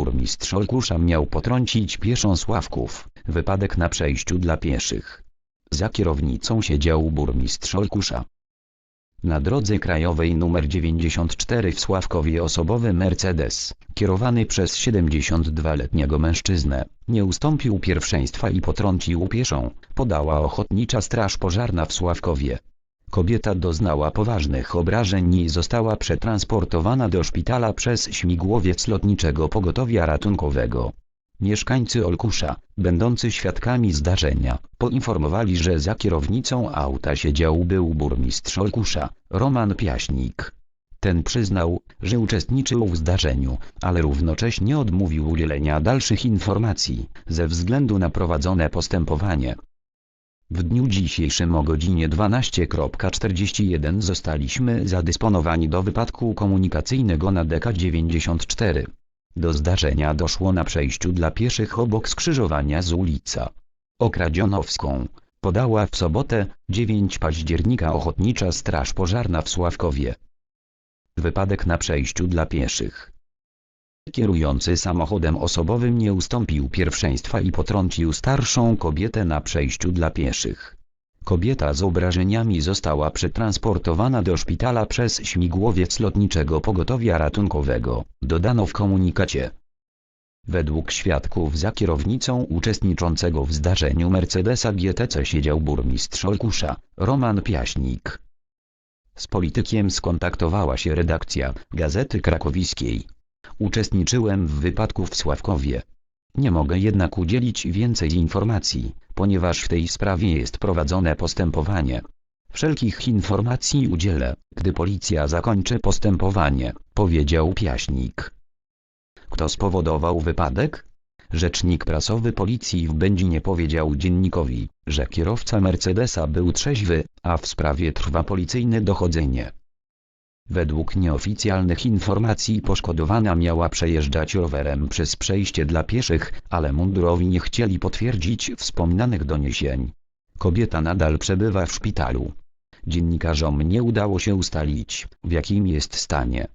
burmistrz Olkusza miał potrącić pieszą Sławków. Wypadek na przejściu dla pieszych. Za kierownicą siedział burmistrz Olkusza. Na drodze krajowej nr 94 w Sławkowie osobowy Mercedes, kierowany przez 72-letniego mężczyznę, nie ustąpił pierwszeństwa i potrącił pieszą, podała Ochotnicza Straż Pożarna w Sławkowie. Kobieta doznała poważnych obrażeń i została przetransportowana do szpitala przez śmigłowiec lotniczego pogotowia ratunkowego. Mieszkańcy Olkusza, będący świadkami zdarzenia, poinformowali, że za kierownicą auta siedział był burmistrz Olkusza, Roman Piaśnik. Ten przyznał, że uczestniczył w zdarzeniu, ale równocześnie odmówił udzielenia dalszych informacji, ze względu na prowadzone postępowanie. W dniu dzisiejszym o godzinie 12.41 zostaliśmy zadysponowani do wypadku komunikacyjnego na DK94. Do zdarzenia doszło na przejściu dla pieszych obok skrzyżowania z ulica Okradzionowską. Podała w sobotę, 9 października Ochotnicza Straż Pożarna w Sławkowie. Wypadek na przejściu dla pieszych. Kierujący samochodem osobowym nie ustąpił pierwszeństwa i potrącił starszą kobietę na przejściu dla pieszych. Kobieta z obrażeniami została przetransportowana do szpitala przez śmigłowiec lotniczego pogotowia ratunkowego, dodano w komunikacie. Według świadków za kierownicą uczestniczącego w zdarzeniu Mercedesa GTC siedział burmistrz Olkusza, Roman Piaśnik. Z politykiem skontaktowała się redakcja Gazety Krakowiskiej. Uczestniczyłem w wypadku w Sławkowie. Nie mogę jednak udzielić więcej informacji, ponieważ w tej sprawie jest prowadzone postępowanie. Wszelkich informacji udzielę, gdy policja zakończy postępowanie, powiedział Piaśnik. Kto spowodował wypadek? Rzecznik prasowy policji w Będzinie powiedział dziennikowi, że kierowca Mercedesa był trzeźwy, a w sprawie trwa policyjne dochodzenie. Według nieoficjalnych informacji poszkodowana miała przejeżdżać rowerem przez przejście dla pieszych, ale mundurowi nie chcieli potwierdzić wspomnianych doniesień. Kobieta nadal przebywa w szpitalu. Dziennikarzom nie udało się ustalić, w jakim jest stanie.